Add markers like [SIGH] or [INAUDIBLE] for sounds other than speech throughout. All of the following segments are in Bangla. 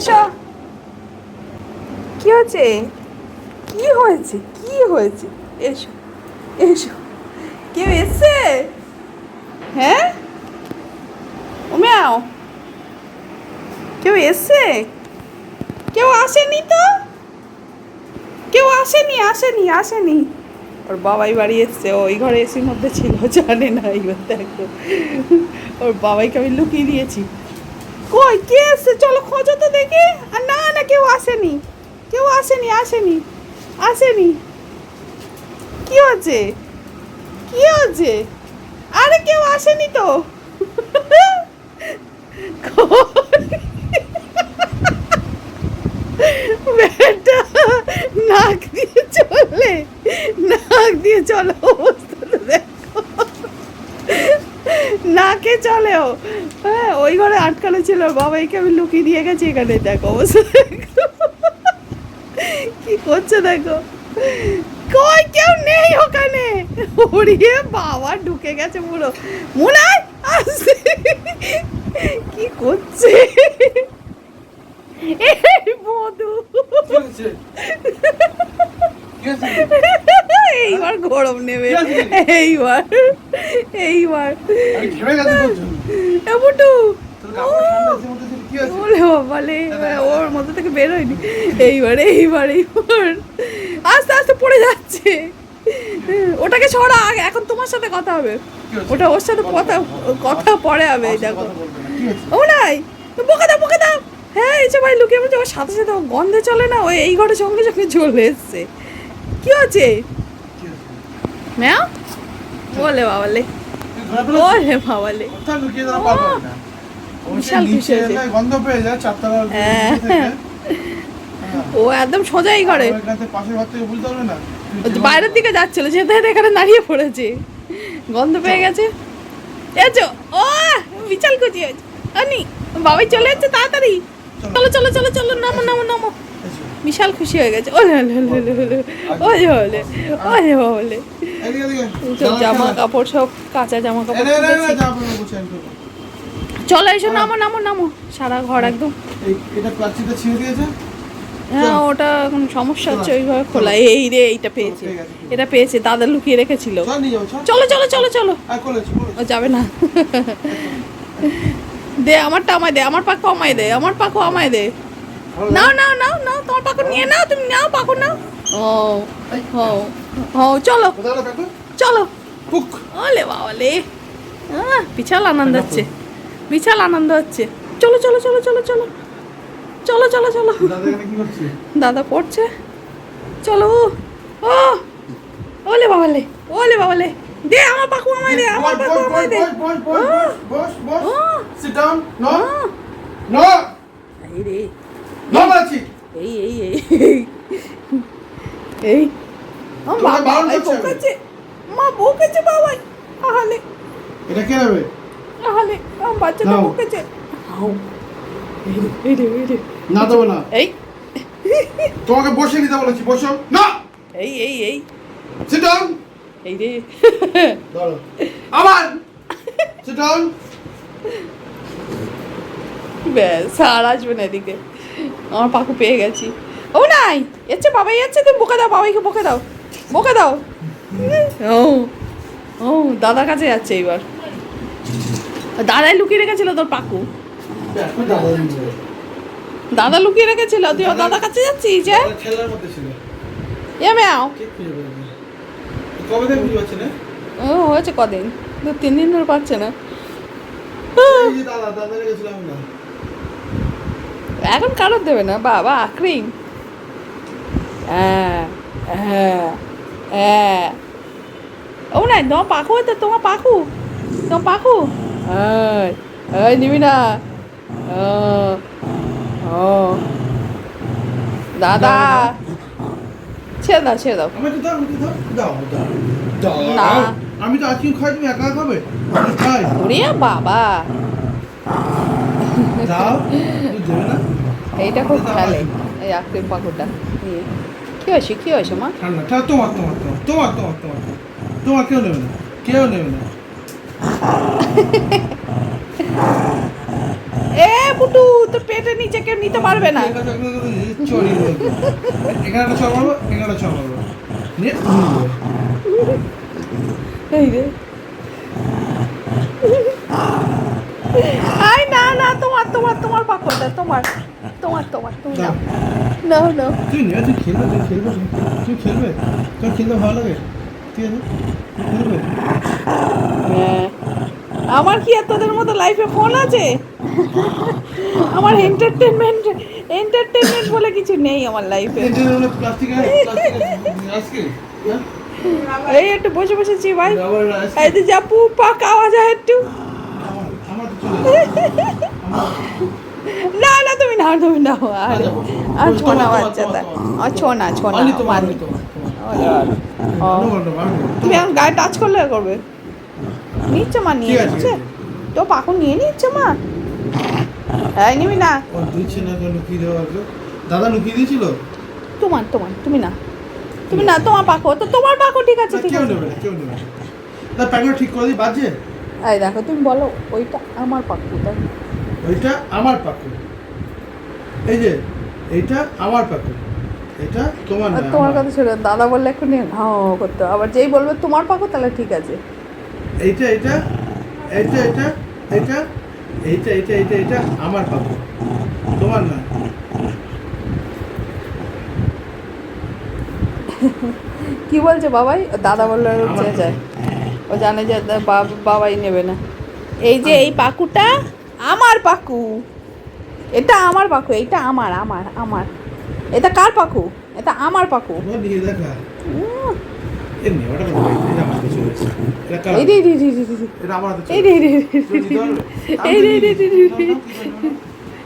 এসো। কি হয়েছে? কি হয়েছে? কি হয়েছে? এসো এসো। কেউ এসছে? হ্যাঁ? ও কেউ এসছে? কেউ আসেনি তো? কেউ আসেনি আসেনি আসেনি। ওর বাবাই বাড়ি এসছে। ওই ঘরে এসির মধ্যে ছিল, জানে না। এইবার দেখো। ওর বাবাইকে আমি লুকিয়ে দিয়েছি। কই, কে এসছে? চলো খোঁজো তো দেখি। আর না না, কেউ আসেনি। কেউ আসেনি আসেনি আসেনি। কি হচ্ছে কি হচ্ছে আরে কেউ আসেনি তো। বেটা, নাক দিয়ে চলে, নাক দিয়ে চলো অবস্থাটা দেখো চলে ও। হ্যাঁ ওই ঘরে আটকানো ছিল। বাবাইকে আমি লুকিয়ে দিয়ে গেছি এখানে। দেখো অবস্থা কি করছে দেখো। কই কেউ নেই ওখানে। ওড়িয়ে বাবা ঢুকে গেছে পুরো। মুনাই আসছে। কি করছে? মধু? এইবার গরম নেবে। এইবার। এইবার। এমনটু বলে বলে ওর মধ্যে থেকে বের হয়নি। এইবার এইবার এইবার। আস্তে আস্তে পড়ে যাচ্ছে। ওটাকে ছড়া আগে এখন তোমার সাথে কথা হবে। ওটা ওর সাথে কথা কথা পরে হবে দেখো। ওলাই বোকা দাও বোকা দাও। হ্যাঁ এই সবাই লুকিয়ে বলছে ওর সাথে সাথে গন্ধে চলে না ওই এই ঘরে সঙ্গে সঙ্গে চলে এসছে। কি হচ্ছে? ম্যাম? বাবালে। বাবালে। বিশাল গন্ধ পেয়ে যায় হ্যাঁ। ও একদম সোজাই করে। বাইরের দিকে যাচ্ছিল যেতে এখানে দাঁড়িয়ে পড়েছে। গন্ধ পেয়ে গেছে। এসো ও বিচাল খুশি আনি বাবাই চলে যাচ্ছে তাড়াতাড়ি। চলো চলো চলো চলো নামো নামো নামো। বিশাল খুশি হয়ে গেছে। ওলে ওলে ওলে ওলে ওলে ওলে ওলে সব জামা কাপড় সব কাঁচা জামা কাপড় চলো এসো নামো নামো নামো। সারা ঘর একদম। হ্যাঁ ওটা এখন সমস্যা হচ্ছে ওইভাবে খোলা। এই রে এইটা পেয়েছে। এটা পেয়েছে দাদা লুকিয়ে রেখেছিল। চলো চলো। চলো চলো ও যাবে না। [LAUGHS] দে আমারটা আমায় দে আমার পাকও আমায় দে আমার পাকও আমায় দে। নাও নাও নাও নাও তোমার পাকো নিয়ে নাও তুমি নাও পাকো নাও। ও ও ও চলো। চলো। ওলে বাবালে। আহ, বিশাল আনন্দ হচ্ছে। বিশাল আনন্দ হচ্ছে। চলো চলো চলো চলো চলো। চলো চলো চলো। দাদা পড়ছে। চলো। ও ওলে বাবালে ওলে বাবালে। দে আমার পাকু আমায় দে আমার পাকু আমায় দে। বস বস বস বস সিট ডাউন নো নো এই রে। এই এই এই এই। বকাচ্ছে মা বকেছে। বাবাই আহালে এটা কে নেবে? আহালে আমার বাচ্চাটা নাও। বকেছে। আউ। এই রে, এই রে এই রে। না দেবো না। এই। তোমাকে বসে নিতে বলেছি বসো। না! এই এই এই। সিট ডাউন এই রে। ধরো। আবার। সিট ডাউন ব্যাস আর আসবে না এদিকে। আমার পাকু পেয়ে গেছি। ও নাই এসছে বাবাই যাচ্ছে তুমি বোকা দাও বাবাইকে বোকা দাও বোকা দাও। ও ও দাদার কাছে যাচ্ছে এইবার। দাদাই লুকিয়ে রেখেছিল তোর পাকু? দাদা লুকিয়ে রেখেছিল তুই ওর দাদার কাছে যাচ্ছিস যে? এ ম্যাও। না? ও হয়েছে কদিন দু তিন দিন ধরে পাচ্ছে না। দাদা দাদা গেছিলাম না এখন কারোর দেবে না বাবা আক্রিম হ্যাঁ হ্যাঁ হ্যাঁ। ও নাই তোমার পাখু তো তোমার পাখু তোমার পাখু। এই নিবি না। ও, ও। দাদা ছেড়ে দাও ছেড়ে দাও। না। আমি তো আজকে খাই তুমি একা খাবে? বাবা। না এইটা খুব খেলে এই আক্রিম পাখুটা কি হয়েছে কি হয়েছে মা? তোমার তোমার তোমার তোমার তোমার তোমার। তোমার কেউ নেবে না কেউ নেবে না। এ পুটু তো পেটের নিচে কেউ নিতে পারবে না। চড়ি এগারোটা ছ মারবো এগারোটা ছ মারবো। এই রে। তোমার তোমার তোমার তোমার তুমি নাও। নাও নাও। তুই নে তুই খেলবে তুই খেলবে তুই খেলবে। তোর খেলতে ভালো লাগে? ঠিক আছে? খেলবে? হ্যাঁ। আমার কি আর তোদের মতো লাইফে ফোন আছে? আমার এন্টারটেনমেন্ট এন্টারটেনমেন্ট বলে কিছু নেই আমার লাইফে হ্যাঁ? এই একটু বসে বসেছি ভাই। এই যে জাপু পাক আওয়াজ হয় একটু। না না তুমি নাও তুমি নাও আরে আচ্ছা, আর ছো না বাচ্চাটা আর ছো না ছো না তুমি এখন গায়ে টাচ করলে করবে? নিচ্ছে মা নিয়ে নিচ্ছে? তো পাকু নিয়ে নিচ্ছে মা? হ্যাঁ নিবি না। দাদা লুকিয়ে দিয়েছিল? তোমার তোমার তুমি না। তুমি না তোমার পাখো তো তোমার পাকো ঠিক আছে ঠিক আছে। ঠিক করে দিই বাজে? এই দেখো তুমি বলো ওইটা আমার পাকো তাই এটা আমার পাকড়ি এই যে এটা আমার পাকড়ি এটা তোমার না তোমার কথা শুনে দাদা বললে একটু হাও করতে। আবার যেই বলবে তোমার পাকু তাহলে ঠিক আছে। এইটা এটা এইটা এটা এটা এইটা এইটা এইটা এটা আমার পাকড়ি তোমার না। কি বলছে বাবাই? দাদা বলল যে যায়। ও জানে যে বাবাই নেবে না। এই যে এই পাকুটা আমার পাকু এটা আমার পাকু এটা আমার আমার আমার এটা কার পাকু এটা আমার পাকু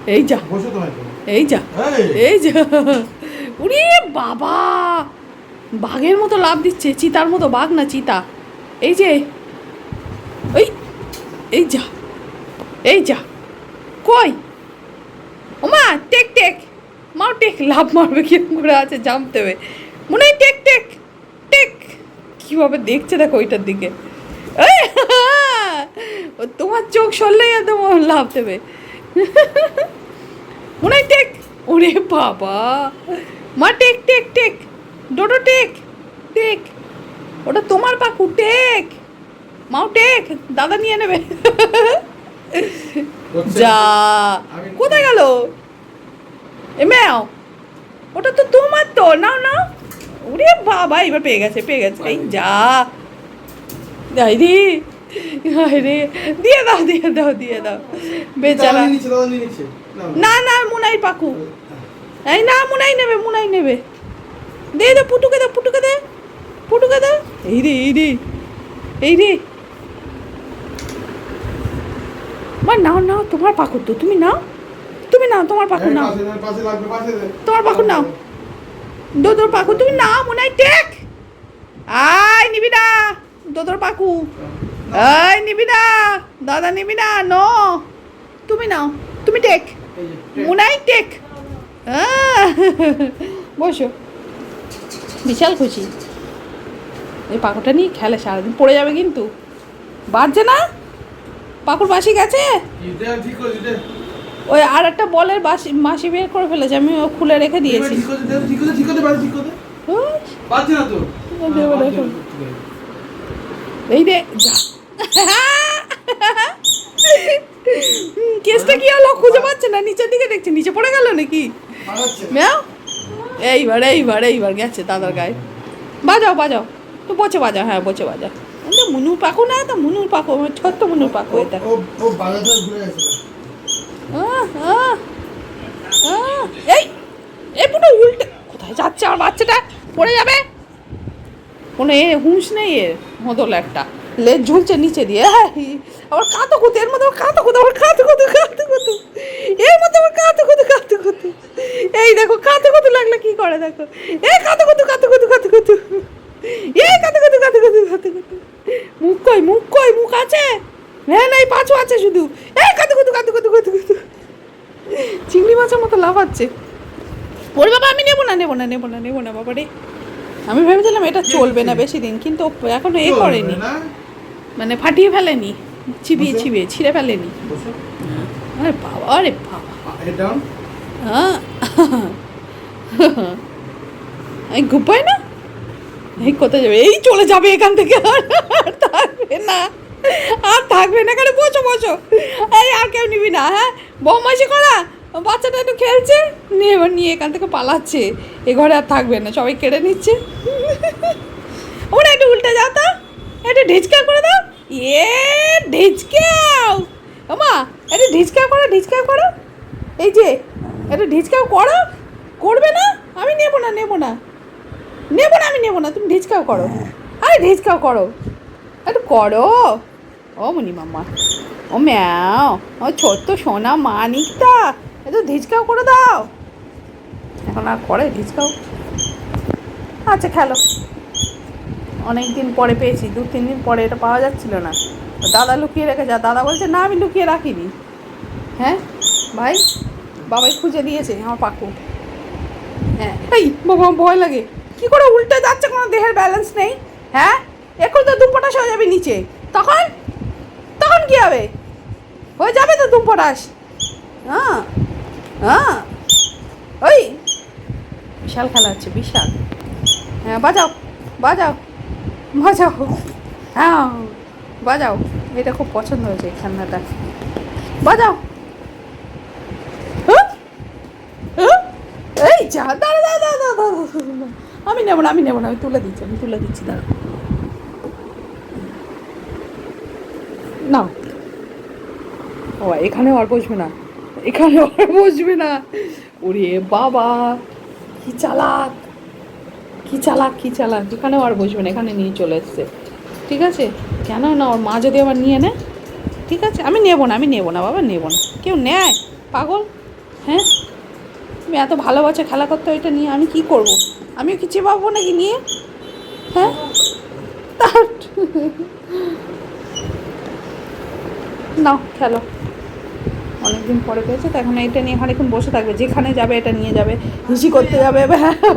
এই যা এই যা এই যা উরে বাবা বাঘের মতো লাভ দিচ্ছে চিতার মতো বাঘ না চিতা এই যে ওই এই যা এই যা, কই? ওমা, টেক টেক। মাও টেক, লাভ মারবে কীরকম করে আছে জাম্প দেবে মনে হয় টেক টেক টেক। কীভাবে দেখছে দেখো ওইটার দিকে। ও তোমার চোখ সরলেই একদম লাভ দেবে। মনে হয় টেক। ওরে বাবা। মা, টেক টেক টেক। ডোডো, টেক টেক। ওটা তোমার পাখু টেক। মাও, টেক। দাদা নিয়ে নেবে। যা। কোথায় গেল? এ ম্যাও ওটা তো তোমার তো। নাও নাও। ওরে বাবা এবার পেয়ে গেছে পেয়ে গেছে। এই যা। যাই হায় রে দিয়ে দাও দিয়ে দাও দিয়ে দাও। বেচারা। না না মুনাই পাকু। এই না মুনাই নেবে মুনাই নেবে। দে দে পুটুকে দে পুটুকে দে। পুটুকে দে। এই রে এই রে এই রে মা নাও নাও তোমার পাকু তো তুমি নাও। তুমি নাও তোমার পাকু এই নাও। তোমার পাখু নাও। দোদর পাকু তুমি নাও মুনাই টেক। আয় নিবি না দোদর পাকু এই নিবি না দাদা নিবি না। নো তুমি নাও তুমি টেক। মুনাই টেক। বসো। বিশাল খুশি। এই পাকুটা নিয়ে খেলে সারাদিন পড়ে যাবে কিন্তু। বাড়ছে না? পাকুর বাসি গেছে? ওই আর একটা বলের বাসি মাসি বের করে ফেলেছে আমি ও খুলে রেখে দিয়েছি। এই রে কেসটা কি হলো খুঁজে পাচ্ছে না? নিচের দিকে দেখছে নিচে পড়ে গেল নাকি? ম্যাও? এইবার এইবার এইবার গেছে দাদার গায়ে। বাজাও বাজাও। তো বচে বাজাও হ্যাঁ বচে বাজাও। পাকু এটা। ও ও বাজাতে ঘুরে গেছে। আহ, আহ, আহ, এই এই পুরো উল্টে কোথায় যাচ্ছে আমার বাচ্চাটা? পড়ে যাবে? কোনো এ হুঁশ নেই এর মদল একটা। লেজ ঝুলছে নিচে দিয়ে। হ্যাঁ আবার কাতো কুতু এর মধ্যে কাতো কুতু আবার কাতো কুতু কাতো কুতু এর মধ্যে আবার কাতো কুতু কাতো কুতু এই দেখো কাতো কুতু লাগলে কি করে দেখো? এই কাতো কুতু কাতো কুতু কাতো কুতু এই কাতো কুতু কাতো কুতু কাতো কুতু মুখ কই মুখ কই মুখ আছে? হ্যাঁ নাই পাঁচু আছে শুধু। এই কাতো কুতু কাতো কুতু কাতো কুতু চিংড়ি মাছের মতো লাফাচ্ছে। ওরে বাবা আমি নেব না নেব না নেব না নেব না বাবা রে আমি ভেবেছিলাম এটা চলবে না বেশি দিন কিন্তু এখনও এ করেনি। মানে ফাটিয়ে ফেলেনি। চিবিয়ে বসো। চিবিয়ে ছিঁড়ে ফেলেনি। আরে বাবা আরে বাবা। হ্যাঁ ঘুপাই না? এই কোথায় যাবে? এই চলে যাবে এখান থেকে। আর থাকবে না। আর থাকবে না এখানে। বসো বসো। এই আর কেউ নিবি না হ্যাঁ? বৌমাসি করা? বাচ্চাটা একটু খেলছে? নিয়ে এবার নিয়ে এখান থেকে পালাচ্ছে। এ ঘরে আর থাকবে না, সবাই কেড়ে নিচ্ছে। ওরা, একটু উল্টে যাও তো। একটু ঢিচকা করে দাও। এ, ঢিচকাও। ওমা, একটু ঢিচকা করো ঢিচকা করো। এই যে, একটু ঢিচকাও করো। করবে না? আমি নেব না নেব না। নেব না, আমি নেব না, তুমি ঢিচকাও করো। আরে ঢিচকাও করো। একটু করো। ও মনি মাম্মা ও ম্যাও। ও ছোট্ট সোনা মানিকটা। একটু ঢিচকাও করে দাও। এখন আর করে ঢিচকাও। আচ্ছা খেলো। অনেক দিন পরে পেয়েছি, দু তিন দিন পরে এটা পাওয়া যাচ্ছিল না। দাদা লুকিয়ে রেখে যা দাদা বলছে, না, আমি লুকিয়ে রাখিনি। হ্যাঁ? ভাই? বাবাই খুঁজে দিয়েছে, আমার পাকু। হ্যাঁ। এই, বাবা ভয় লাগে। কি করে উল্টে যাচ্ছে কোনো দেহের ব্যালেন্স নেই হ্যাঁ এখন তো দুপটাশ হয়ে যাবে নিচে তখন তখন কি হবে হয়ে যাবে তো দুপটাশ হ্যাঁ হ্যাঁ ওই বিশাল খেলা হচ্ছে বিশাল হ্যাঁ বাজাও বাজাও বাজাও হ্যাঁ বাজাও এটা খুব পছন্দ হয়েছে এই খেলনাটা বাজাও হ্যাঁ? হ্যাঁ? এই যা দাঁড়া দাঁড়া, দাঁড়া, দাঁড়া। আমি নেব না, আমি নেব না, আমি তুলে দিচ্ছি, আমি তুলে দিচ্ছি দাঁড়া না ও এখানেও আর বসবে না এখানেও আর বসবে না। ওরে বাবা, কি চালাক কি চালাক কি চালাক, এখানেও আর বসবে না, এখানে নিয়ে চলে এসছে। ঠিক আছে? কেন না, ওর মা যদি আবার নিয়ে নেয়? ঠিক আছে, আমি নেব না, আমি নেব না, বাবা, নেব না। কেউ নেয়? পাগল? হ্যাঁ? তুমি এত ভালোবাসে খেলা করতে ওইটা নিয়ে, আমি কি করব? আমি কি চেপাবো নাকি নিয়ে। হ্যাঁ? নাও, খেলো। অনেকদিন পরে পেয়েছে, তো এখন এটা নিয়ে অনেকক্ষণ বসে থাকবে। যেখানে যাবে এটা নিয়ে যাবে হিসি করতে যাবে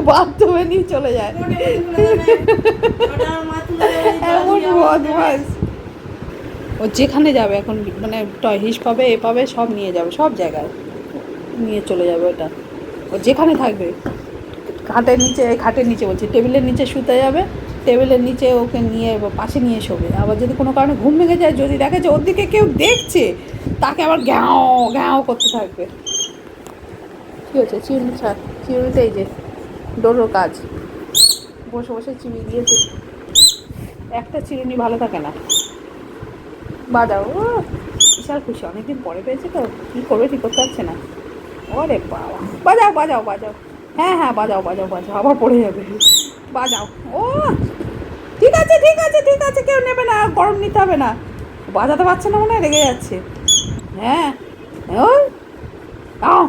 বাথরুমে নিয়ে চলে যায়। ও যেখানে যাবে এখন মানে টয় হিস পাবে, এ পাবে, সব নিয়ে যাবে, সব জায়গায়। নিয়ে চলে যাবে ওটা। ও যেখানে থাকবে। খাটের নিচে খাটের নিচে বলছি, টেবিলের নিচে শুতে যাবে, টেবিলের নিচে ওকে নিয়ে পাশে নিয়ে শোবে। আবার যদি কোনো কারণে ঘুম ভেঙে যায়, যদি দেখে যে ওর দিকে কেউ দেখছে, তাকে আবার গ্যাও গ্যাও করতে থাকবে। কী হচ্ছে চিরুনি ছাড়। চিরুনিতে এই যে, ডোরোর কাজ। বসে বসে চিবি দিয়েছে। একটা চিরুনি ভালো থাকে না। বাজাও, ও, বিশাল খুশি। অনেকদিন পরে পেয়েছে তো। কী করবে, ঠিক করতে পারছে না। ওরে বাবা। বাজাও বাজাও বাজাও। হ্যাঁ হ্যাঁ বাজাও বাজাও বাজাও, আবার পড়ে যাবে। বাজাও। ও, ঠিক আছে ঠিক আছে ঠিক আছে, কেউ নেবে না গরম নিতে হবে না। বাজাতে পারছে না মনে হয়, রেগে যাচ্ছে। হ্যাঁ ওই আও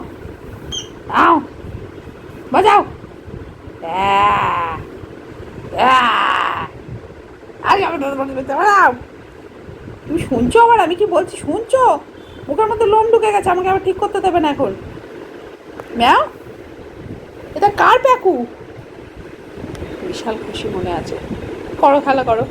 আও বাজাও। তুমি শুনছো আবার আমি কি বলছি, শুনছো? মুখের মধ্যে লোম ঢুকে গেছে, আমাকে আবার ঠিক করতে দেবে না এখন। ম্যাও? কার প্যাকু বিশাল খুশি মনে আছে। করো খেলা করো।